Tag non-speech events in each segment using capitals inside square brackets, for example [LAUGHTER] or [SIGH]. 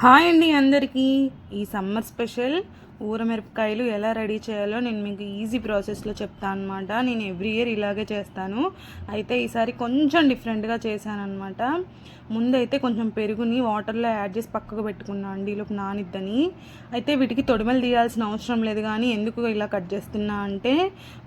Hi అండి అందరికీ ఈ సమ్మర్ స్పెషల్ ఊరమిరపకాయలు ఎలా రెడీ చేయాలో నేను మీకు ఈజీ ప్రాసెస్లో చెప్తాను అనమాట నేను ఎవ్రీ ఇయర్ ఇలాగే చేస్తాను. అయితే ఈసారి కొంచెం డిఫరెంట్గా చేశాను అనమాట ముందైతే కొంచెం పెరుగుని వాటర్లో యాడ్ చేసి పక్కకు పెట్టుకున్నాను అండి ఈలోపు నానిద్దని. అయితే వీటికి తొడిమలు తీయాల్సిన అవసరం లేదు కానీ ఎందుకు ఇలా కట్ చేస్తున్నా అంటే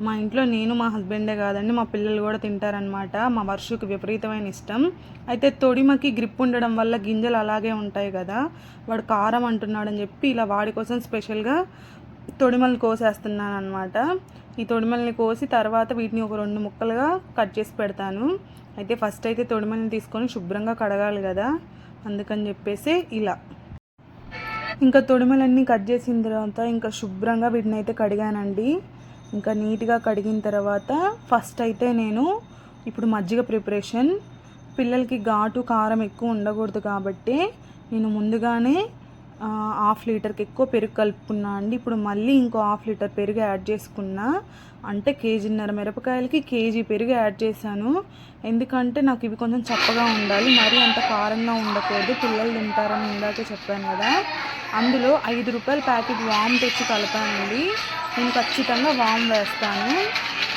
మా ఇంట్లో నేను మా హస్బెండే కాదండి మా పిల్లలు కూడా తింటారనమాట మా వర్షకు విపరీతమైన ఇష్టం. అయితే తొడిమకి గ్రిప్ ఉండడం వల్ల గింజలు అలాగే ఉంటాయి కదా వాడు కారం అంటున్నాడని చెప్పి ఇలా వాడి కోసం స్పెషల్గా తొడిమలు కోసేస్తున్నాను అనమాట ఈ తొడిమల్ని కోసి తర్వాత వీటిని ఒక రెండు ముక్కలుగా కట్ చేసి పెడతాను. అయితే ఫస్ట్ అయితే తొడిమల్ని తీసుకొని శుభ్రంగా కడగాలి కదా అందుకని చెప్పేసి ఇలా. ఇంకా తొడిమలన్నీ కట్ చేసిన తర్వాత ఇంకా శుభ్రంగా వీటిని అయితే కడిగానండి. ఇంకా నీట్గా కడిగిన తర్వాత ఫస్ట్ అయితే నేను ఇప్పుడు మజ్జిగ ప్రిపరేషన్. పిల్లలకి ఘాటు కారం ఎక్కువ ఉండకూడదు కాబట్టి నేను ముందుగానే హాఫ్ లీటర్కి ఎక్కువ పెరుగు కలుపుకున్నా అండి. ఇప్పుడు మళ్ళీ ఇంకో హాఫ్ లీటర్ పెరుగు యాడ్ చేసుకున్నా అంటే కేజీన్నర మిరపకాయలకి కేజీ పెరుగు యాడ్ చేశాను. ఎందుకంటే నాకు ఇవి కొంచెం చప్పగా ఉండాలి మరీ అంత కారంగా ఉండకూడదు. పిల్లలు తింటారని ఇందాకే చెప్పాను కదా. అందులో ఐదు రూపాయల ప్యాకెట్ వామ్ తెచ్చి కలపానండి. నేను ఖచ్చితంగా వామ్ వేస్తాను.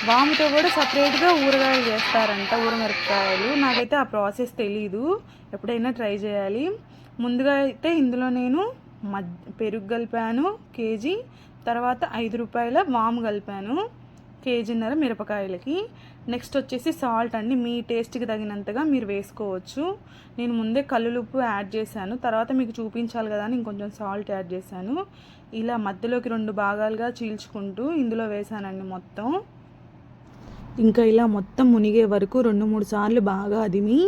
వాముతో కూడా సపరేట్గా ఊరగాయలు చేస్తారంట ఊరమిరపకాయలు. నాకైతే ఆ ప్రాసెస్ తెలీదు. ఎప్పుడైనా ట్రై చేయాలి. ముందుగా అయితే ఇందులో నేను మద్ పెరుగు కలిపాను కేజీ తర్వాత ఐదు రూపాయల వాము కలిపాను కేజీన్నర మిరపకాయలకి. నెక్స్ట్ వచ్చేసి సాల్ట్ అండి మీ టేస్ట్కి తగినంతగా మీరు వేసుకోవచ్చు. నేను ముందే కల్లులుప్పు యాడ్ చేశాను తర్వాత మీకు చూపించాలి కదా అని ఇంకొంచెం సాల్ట్ యాడ్ చేశాను. ఇలా మధ్యలోకి రెండు భాగాలుగా చీల్చుకుంటూ ఇందులో వేసానండి మొత్తం. ఇంకా ఇలా మొత్తం మునిగే వరకు రెండు మూడు సార్లు బాగా అదిమి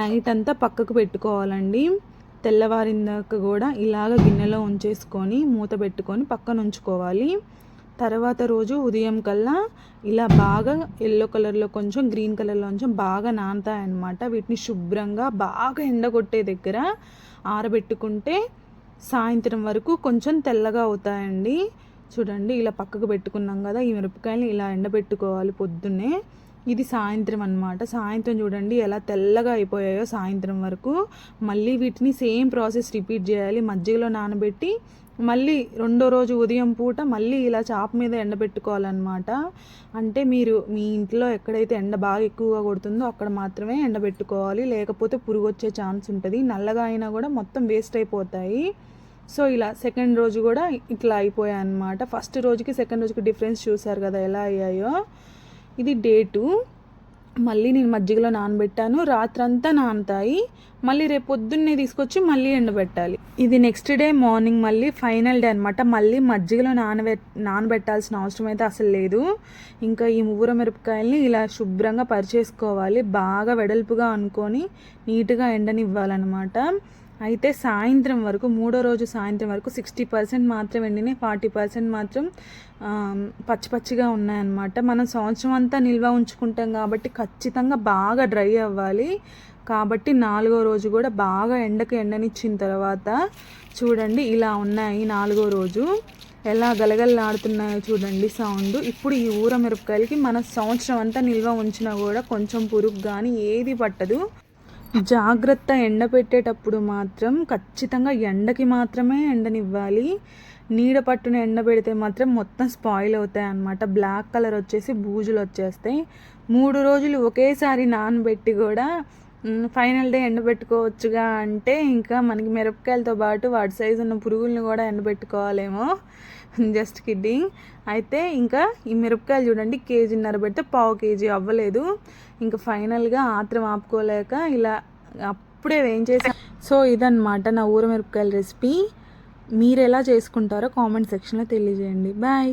నైట్ అంతా పక్కకు పెట్టుకోవాలండి. తెల్లవారిందాక కూడా ఇలాగ గిన్నెలో ఉంచేసుకొని మూత పెట్టుకొని పక్కన ఉంచుకోవాలి. తర్వాత రోజు ఉదయం కల్లా ఇలా బాగా ఎల్లో కలర్లో కొంచెం గ్రీన్ కలర్లో కొంచెం బాగా నానతాయన్నమాట. వీటిని శుభ్రంగా బాగా ఎండగొట్టే దగ్గర ఆరబెట్టుకుంటే సాయంత్రం వరకు కొంచెం తెల్లగా అవుతాయండి. చూడండి ఇలా పక్కకు పెట్టుకున్నాం కదా ఈ మిరపకాయలు ఇలా ఎండబెట్టుకోవాలి పొద్దున్నే. ఇది సాయంత్రం అన్నమాట. సాయంత్రం చూడండి ఎలా తెల్లగా అయిపోయాయో సాయంత్రం వరకు. మళ్ళీ వీటిని సేమ్ ప్రాసెస్ రిపీట్ చేయాలి. మజ్జిగలో నానబెట్టి మళ్ళీ రెండో రోజు ఉదయం పూట మళ్ళీ ఇలా చాప మీద ఎండబెట్టుకోవాలన్నమాట. అంటే మీరు మీ ఇంట్లో ఎక్కడైతే ఎండ బాగా ఎక్కువగా కొడుతుందో అక్కడ మాత్రమే ఎండబెట్టుకోవాలి. లేకపోతే పురుగు వచ్చే ఛాన్స్ ఉంటుంది. నల్లగా అయినా కూడా మొత్తం వేస్ట్ అయిపోతాయి. సో ఇలా సెకండ్ రోజు కూడా ఇట్లా అయిపోయాయి అనమాట ఫస్ట్ రోజుకి సెకండ్ రోజుకి డిఫరెన్స్ చూసారు కదా ఎలా అయ్యాయో. ఇది డేటు. మళ్ళీ నేను మజ్జిగలో నానబెట్టాను. రాత్రంతా నానతాయి. మళ్ళీ రేపు పొద్దున్నే తీసుకొచ్చి మళ్ళీ ఎండబెట్టాలి. ఇది నెక్స్ట్ డే మార్నింగ్ మళ్ళీ ఫైనల్ డే అనమాట మళ్ళీ మజ్జిగలో నానబె నానబెట్టాల్సిన అవసరం అయితే అసలు లేదు. ఇంకా ఈ ఊర మిరపకాయల్ని ఇలా శుభ్రంగా పరిచేసుకోవాలి. బాగా వెడల్పుగా అనుకొని నీట్గా ఎండనివ్వాలన్నమాట. అయితే సాయంత్రం వరకు మూడో రోజు సాయంత్రం వరకు సిక్స్టీ పర్సెంట్ మాత్రం ఎండినాయి ఫార్టీ పర్సెంట్ మాత్రం పచ్చి పచ్చిగా ఉన్నాయన్నమాట. మనం సంవత్సరం అంతా నిల్వ ఉంచుకుంటాం కాబట్టి ఖచ్చితంగా బాగా డ్రై అవ్వాలి. కాబట్టి నాలుగో రోజు కూడా బాగా ఎండకు ఎండనిచ్చిన తర్వాత చూడండి ఇలా ఉన్నాయి నాలుగో రోజు. ఎలా గలగలలాడుతున్నాయో చూడండి సౌండ్. ఇప్పుడు ఈ ఊర మిరపకాయలకి మన సంవత్సరం అంతా నిల్వ ఉంచినా కూడా కొంచెం పురుగు కానీ ఏది పట్టదు. జాగ్రత్త ఎండ పెట్టేటప్పుడు మాత్రం ఖచ్చితంగా ఎండకి మాత్రమే ఎండనివ్వాలి. నీడ పట్టున ఎండ పెడితే మాత్రం మొత్తం స్పాయిల్ అవుతాయి అన్నమాట. బ్లాక్ కలర్ వచ్చేసి బూజులు వచ్చేస్తాయి. మూడు రోజులు ఒకేసారి నానబెట్టి కూడా ఫైనల్ డే ఎండబెట్టుకోవచ్చుగా అంటే ఇంకా మనకి మిరపకాయలతో పాటు వాటి సైజు ఉన్న పురుగుల్ని కూడా ఎండబెట్టుకోవాలేమో. [LAUGHS] జస్ట్ కిడ్డింగ్ అయితే ఇంకా ఈ మిరపకాయలు చూడండి కేజీన్నర పెడితే పావు కేజీ అవ్వలేదు. ఇంకా ఫైనల్గా ఆత్రం ఆపుకోలేక ఇలా అప్పుడే వేయించేసా. సో ఇదన్నమాట నా ఊర మిరపకాయల రెసిపీ మీరు ఎలా చేసుకుంటారో కామెంట్ సెక్షన్లో తెలియజేయండి. బాయ్